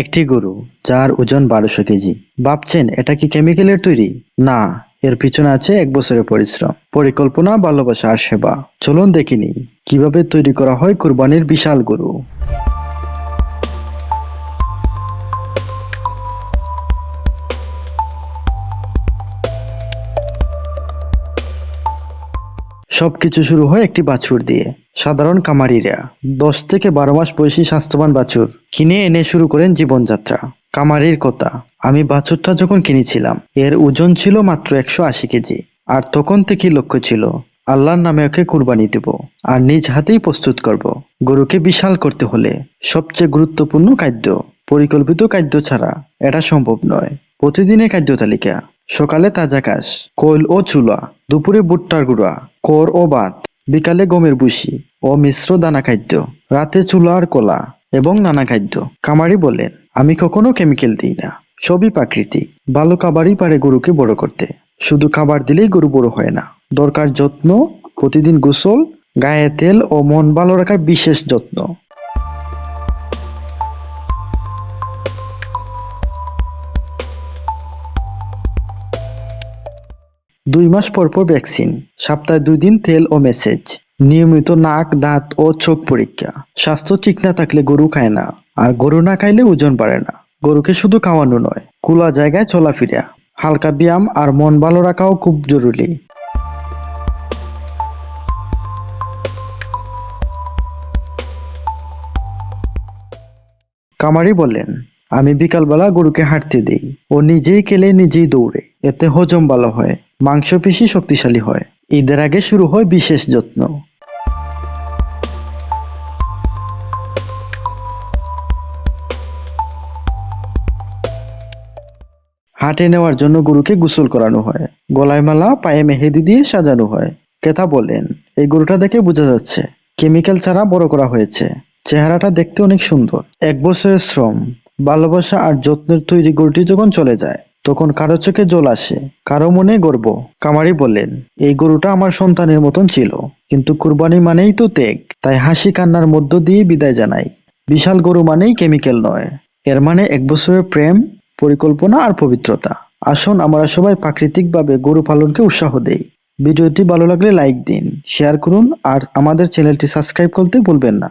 একটি গরু, যার ওজন বারোশো কেজি। ভাবছেন, এটা কি কেমিক্যালের তৈরি? না, এর পিছনে আছে এক বছরের পরিশ্রম, পরিকল্পনা, ভালোবাসা আর সেবা। চলুন দেখিনি কীভাবে তৈরি করা হয় কুরবানির বিশাল গরু। সবকিছু শুরু হয় একটি বাছুর দিয়ে। সাধারণ কামারিরা দশ থেকে বারো মাস বয়সী স্বাস্থ্যবান বাছুর কিনে এনে শুরু করেন জীবনযাত্রা। কামারির কথা, আমি বাছুরটা যখন কিনেছিলাম, এর ওজন ছিল মাত্র একশো আশি কেজি, আর তখন থেকেই লক্ষ্য ছিল, আল্লাহর নামে ওকে কুরবানি দেব, আর নিজ হাতেই প্রস্তুত করব। গরুকে বিশাল করতে হলে সবচেয়ে গুরুত্বপূর্ণ খাদ্য, পরিকল্পিত খাদ্য ছাড়া এটা সম্ভব নয়। প্রতিদিনের খাদ্য তালিকা, সকালে তাজা ঘাস কোয়েল ও চুলা, দুপুরে ভুট্টার গুঁড়া কর ও ভাত বিকালে গমের ভুসি ও মিশ্র দানা খাদ্য, রাতে চুলা আর কলা এবং নানা খাদ্য। কামারি বলেন, আমি কখনো কেমিক্যাল দিই না, সবই প্রাকৃতিক। ভালো খাবারই পারে গরুকে বড় করতে। শুধু খাবার দিলেই গরু বড় হয় না। দরকার যত্ন, প্রতিদিন গোসল, গায়ে তেল ও মন ভালো রাখার বিশেষ যত্ন। দুই মাস পর পর ভ্যাকসিন সপ্তাহে দুই দিন তেল ও মেসেজ নিয়মিত নাক, দাঁত ও চোখ পরীক্ষা। স্বাস্থ্য ঠিক না থাকলে গরু খায় না, আর গরু না খাইলে ওজন বাড়ে না। গরুকে শুধু খাওয়ানো নয়, খোলা জায়গায় চলাফেরা, হালকা ব্যায়াম আর মন ভালো রাখাও খুব জরুরি। কামারি বললেন আমি বিকালবেলা গরুকে হাঁটতে দিই। ও নিজেই কেলে নিজেই দৌড়ে। এতে হজম ভালো হয়, মাংসপেশি শক্তিশালী হয়। ঈদের আগে শুরু হয় বিশেষ যত্ন। হাটে নেওয়ার জন্য গরুকে গোসল করানো হয়। গলায় মালা, পায়ে মেহেদি দিয়ে সাজানো হয়। কেথা বলেন, এই গরুটা দেখে বোঝা যাচ্ছে, কেমিক্যাল ছাড়া বড় করা হয়েছে। চেহারাটা দেখতে অনেক সুন্দর। এক বছরের শ্রম, ভালোবাসা আর যত্নের তৈরি গরুটি যখন চলে যায় তখন কারও চোখে জল আসে, কারও মনে গর্ব। কামারি বললেন, এই গরুটা আমার সন্তানের মতন ছিল, কিন্তু কুরবানি মানেই তো ত্যাগ, তাই হাসি কান্নার মধ্য দিয়ে বিদায় জানাই। বিশাল গরু মানেই কেমিক্যাল নয়। এর মানে এক বছরের প্রেম, পরিকল্পনা আর পবিত্রতা। আসুন আমরা সবাই প্রাকৃতিকভাবে গরু পালনকে উৎসাহ দেই। ভিডিওটি ভালো লাগলে লাইক দিন, শেয়ার করুন, আর আমাদের চ্যানেলটি সাবস্ক্রাইব করতে ভুলবেন না।